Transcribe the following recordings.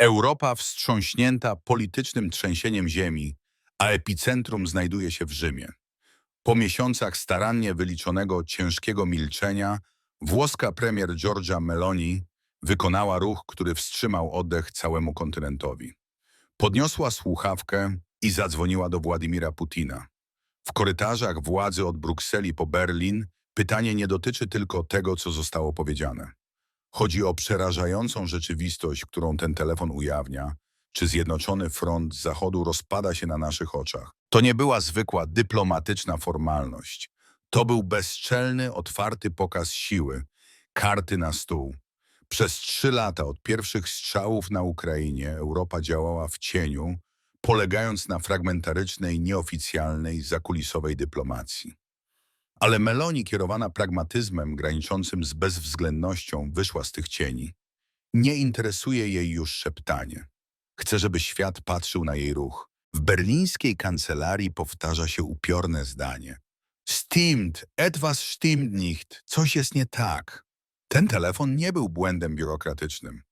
Europa wstrząśnięta politycznym trzęsieniem ziemi, a epicentrum znajduje się w Rzymie. Po miesiącach starannie wyliczonego ciężkiego milczenia, włoska premier Giorgia Meloni wykonała ruch, który wstrzymał oddech całemu kontynentowi. Podniosła słuchawkę i zadzwoniła do Władimira Putina. W korytarzach władzy od Brukseli po Berlin pytanie nie dotyczy tylko tego, co zostało powiedziane. Chodzi o przerażającą rzeczywistość, którą ten telefon ujawnia, czy Zjednoczony Front Zachodu rozpada się na naszych oczach. To nie była zwykła dyplomatyczna formalność. To był bezczelny, otwarty pokaz siły, karty na stół. Przez trzy lata od pierwszych strzałów na Ukrainie Europa działała w cieniu, polegając na fragmentarycznej, nieoficjalnej, zakulisowej dyplomacji. Ale Meloni, kierowana pragmatyzmem graniczącym z bezwzględnością, wyszła z tych cieni. Nie interesuje jej już szeptanie. Chce, żeby świat patrzył na jej ruch. W berlińskiej kancelarii powtarza się upiorne zdanie. Stimmt, etwas stimmt nicht, coś jest nie tak. Ten telefon nie był błędem biurokratycznym.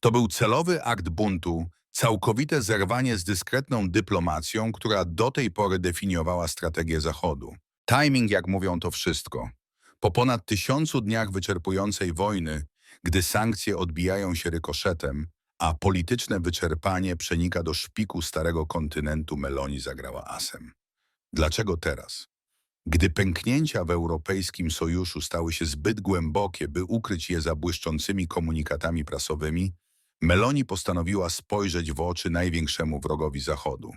To był celowy akt buntu, całkowite zerwanie z dyskretną dyplomacją, która do tej pory definiowała strategię Zachodu. Timing, jak mówią, to wszystko. Po ponad tysiącu dniach wyczerpującej wojny, gdy sankcje odbijają się rykoszetem, a polityczne wyczerpanie przenika do szpiku starego kontynentu, Meloni zagrała asem. Dlaczego teraz? Gdy pęknięcia w Europejskim Sojuszu stały się zbyt głębokie, by ukryć je za błyszczącymi komunikatami prasowymi, Meloni postanowiła spojrzeć w oczy największemu wrogowi Zachodu.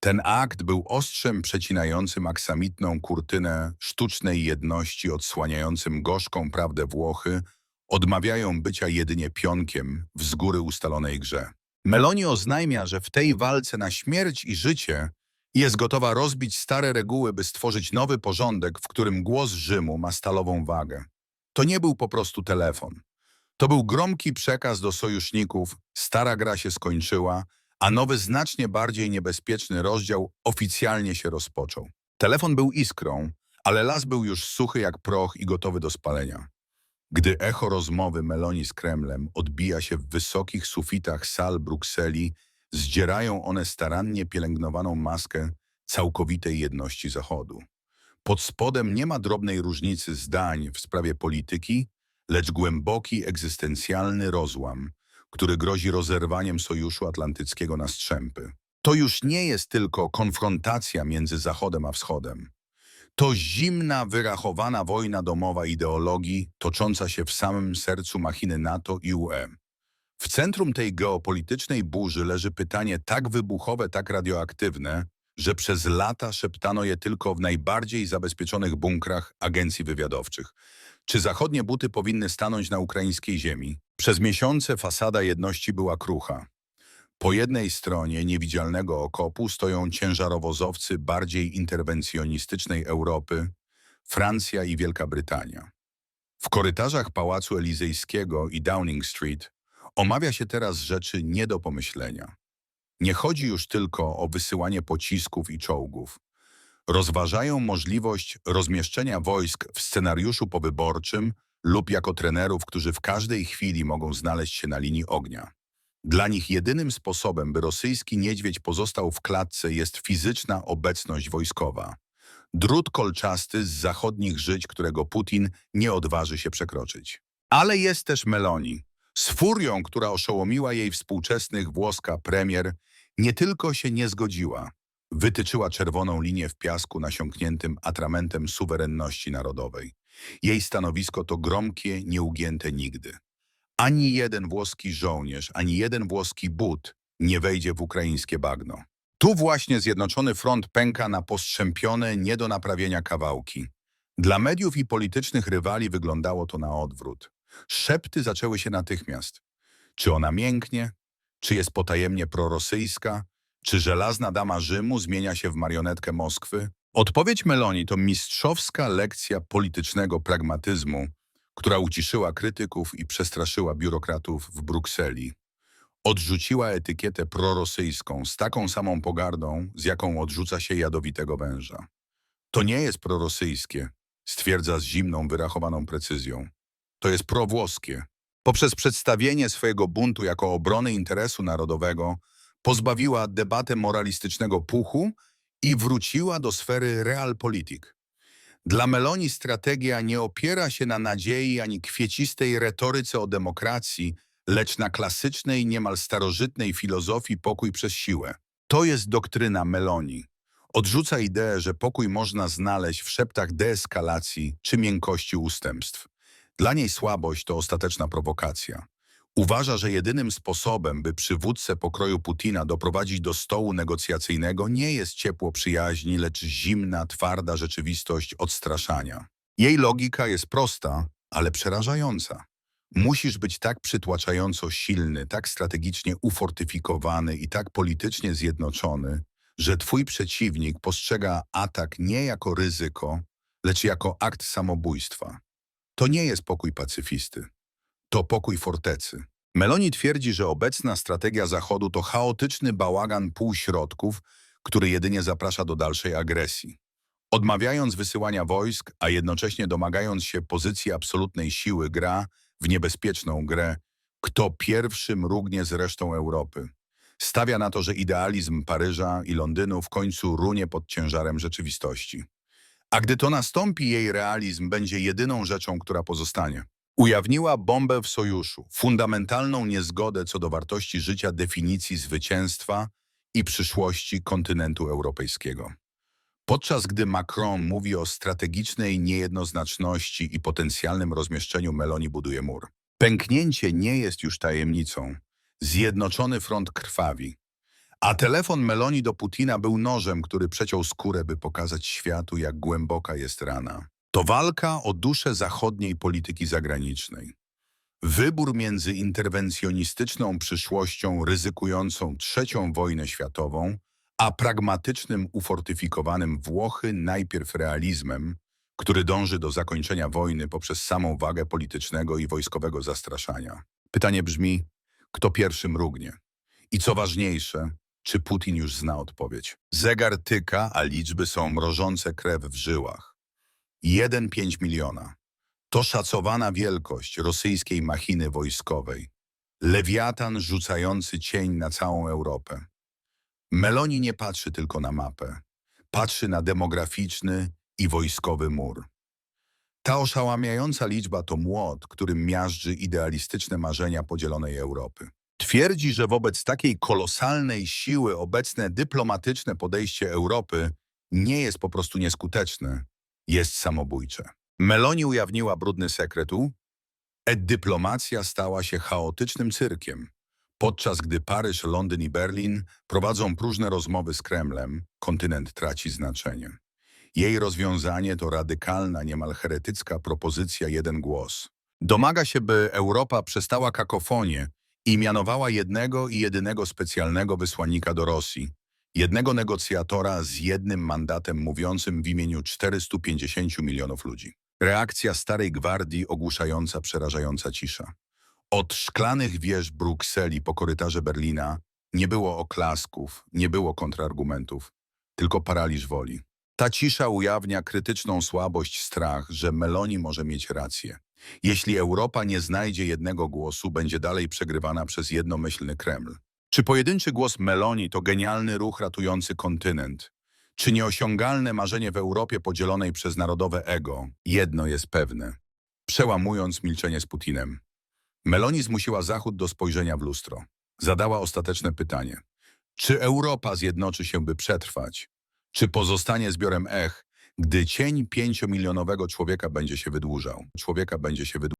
Ten akt był ostrzem przecinającym aksamitną kurtynę sztucznej jedności, odsłaniającym gorzką prawdę Włochy, odmawiają bycia jedynie pionkiem w z góry ustalonej grze. Meloni oznajmia, że w tej walce na śmierć i życie jest gotowa rozbić stare reguły, by stworzyć nowy porządek, w którym głos Rzymu ma stalową wagę. To nie był po prostu telefon. To był gromki przekaz do sojuszników, stara gra się skończyła, a nowy, znacznie bardziej niebezpieczny rozdział oficjalnie się rozpoczął. Telefon był iskrą, ale las był już suchy jak proch i gotowy do spalenia. Gdy echo rozmowy Meloni z Kremlem odbija się w wysokich sufitach sal Brukseli, zdzierają one starannie pielęgnowaną maskę całkowitej jedności Zachodu. Pod spodem nie ma drobnej różnicy zdań w sprawie polityki, lecz głęboki, egzystencjalny rozłam, który grozi rozerwaniem Sojuszu Atlantyckiego na strzępy. To już nie jest tylko konfrontacja między Zachodem a Wschodem. To zimna, wyrachowana wojna domowa ideologii tocząca się w samym sercu machiny NATO i UE. W centrum tej geopolitycznej burzy leży pytanie tak wybuchowe, tak radioaktywne, że przez lata szeptano je tylko w najbardziej zabezpieczonych bunkrach agencji wywiadowczych. Czy zachodnie buty powinny stanąć na ukraińskiej ziemi? Przez miesiące fasada jedności była krucha. Po jednej stronie niewidzialnego okopu stoją ciężarowozowcy bardziej interwencjonistycznej Europy, Francja i Wielka Brytania. W korytarzach Pałacu Elizejskiego i Downing Street omawia się teraz rzeczy nie do pomyślenia. Nie chodzi już tylko o wysyłanie pocisków i czołgów. Rozważają możliwość rozmieszczenia wojsk w scenariuszu powyborczym lub jako trenerów, którzy w każdej chwili mogą znaleźć się na linii ognia. Dla nich jedynym sposobem, by rosyjski niedźwiedź pozostał w klatce jest fizyczna obecność wojskowa. Drut kolczasty z zachodnich żyć, którego Putin nie odważy się przekroczyć. Ale jest też Meloni. Z furią, która oszołomiła jej współczesnych włoska premier, nie tylko się nie zgodziła, wytyczyła czerwoną linię w piasku nasiąkniętym atramentem suwerenności narodowej. Jej stanowisko to gromkie, nieugięte nigdy. Ani jeden włoski żołnierz, ani jeden włoski but nie wejdzie w ukraińskie bagno. Tu właśnie Zjednoczony Front pęka na postrzępione, nie do naprawienia kawałki. Dla mediów i politycznych rywali wyglądało to na odwrót. Szepty zaczęły się natychmiast. Czy ona mięknie? Czy jest potajemnie prorosyjska? Czy żelazna dama Rzymu zmienia się w marionetkę Moskwy? Odpowiedź Meloni to mistrzowska lekcja politycznego pragmatyzmu, która uciszyła krytyków i przestraszyła biurokratów w Brukseli. Odrzuciła etykietę prorosyjską z taką samą pogardą, z jaką odrzuca się jadowitego węża. To nie jest prorosyjskie, stwierdza z zimną, wyrachowaną precyzją. To jest prowłoskie, Poprzez przedstawienie swojego buntu jako obrony interesu narodowego pozbawiła debatę moralistycznego puchu i wróciła do sfery realpolitik. Dla Meloni strategia nie opiera się na nadziei ani kwiecistej retoryce o demokracji, lecz na klasycznej, niemal starożytnej filozofii pokój przez siłę. To jest doktryna Meloni. Odrzuca ideę, że pokój można znaleźć w szeptach deeskalacji czy miękkości ustępstw. Dla niej słabość to ostateczna prowokacja. Uważa, że jedynym sposobem, by przywódcę pokroju Putina doprowadzić do stołu negocjacyjnego nie jest ciepło przyjaźni, lecz zimna, twarda rzeczywistość odstraszania. Jej logika jest prosta, ale przerażająca. Musisz być tak przytłaczająco silny, tak strategicznie ufortyfikowany i tak politycznie zjednoczony, że twój przeciwnik postrzega atak nie jako ryzyko, lecz jako akt samobójstwa. To nie jest pokój pacyfisty. To pokój fortecy. Meloni twierdzi, że obecna strategia Zachodu to chaotyczny bałagan półśrodków, który jedynie zaprasza do dalszej agresji. Odmawiając wysyłania wojsk, a jednocześnie domagając się pozycji absolutnej siły, gra w niebezpieczną grę, kto pierwszy mrugnie z resztą Europy. Stawia na to, że idealizm Paryża i Londynu w końcu runie pod ciężarem rzeczywistości. A gdy to nastąpi, jej realizm będzie jedyną rzeczą, która pozostanie. Ujawniła bombę w sojuszu, fundamentalną niezgodę co do wartości życia definicji zwycięstwa i przyszłości kontynentu europejskiego. Podczas gdy Macron mówi o strategicznej niejednoznaczności i potencjalnym rozmieszczeniu Meloni buduje mur. Pęknięcie nie jest już tajemnicą. Zjednoczony front krwawi. A telefon Meloni do Putina był nożem, który przeciął skórę, by pokazać światu, jak głęboka jest rana. To walka o duszę zachodniej polityki zagranicznej. Wybór między interwencjonistyczną przyszłością ryzykującą trzecią wojnę światową, a pragmatycznym, ufortyfikowanym Włochy najpierw realizmem, który dąży do zakończenia wojny poprzez samą wagę politycznego i wojskowego zastraszania. Pytanie brzmi, kto pierwszy mrugnie? I co ważniejsze, czy Putin już zna odpowiedź? Zegar tyka, a liczby są mrożące krew w żyłach. 1,5 miliona. To szacowana wielkość rosyjskiej machiny wojskowej. Lewiatan rzucający cień na całą Europę. Meloni nie patrzy tylko na mapę. Patrzy na demograficzny i wojskowy mur. Ta oszałamiająca liczba to młot, którym miażdży idealistyczne marzenia podzielonej Europy. Twierdzi, że wobec takiej kolosalnej siły obecne dyplomatyczne podejście Europy nie jest po prostu nieskuteczne, jest samobójcze. Meloni ujawniła brudny sekretu, e-dyplomacja stała się chaotycznym cyrkiem. Podczas gdy Paryż, Londyn i Berlin prowadzą próżne rozmowy z Kremlem, kontynent traci znaczenie. Jej rozwiązanie to radykalna, niemal heretycka propozycja jeden głos. Domaga się, by Europa przestała kakofonię i mianowała jednego i jedynego specjalnego wysłannika do Rosji, jednego negocjatora z jednym mandatem mówiącym w imieniu 450 milionów ludzi. Reakcja starej gwardii ogłuszająca, przerażająca cisza. Od szklanych wież Brukseli po korytarze Berlina nie było oklasków, nie było kontrargumentów, tylko paraliż woli. Ta cisza ujawnia krytyczną słabość, strach, że Meloni może mieć rację. Jeśli Europa nie znajdzie jednego głosu, będzie dalej przegrywana przez jednomyślny Kreml. Czy pojedynczy głos Meloni to genialny ruch ratujący kontynent? Czy nieosiągalne marzenie w Europie podzielonej przez narodowe ego? Jedno jest pewne. Przełamując milczenie z Putinem. Meloni zmusiła Zachód do spojrzenia w lustro. Zadała ostateczne pytanie. Czy Europa zjednoczy się, by przetrwać? Czy pozostanie zbiorem ech, gdy cień pięciomilionowego człowieka będzie się wydłużał? Człowieka będzie się wydłużał.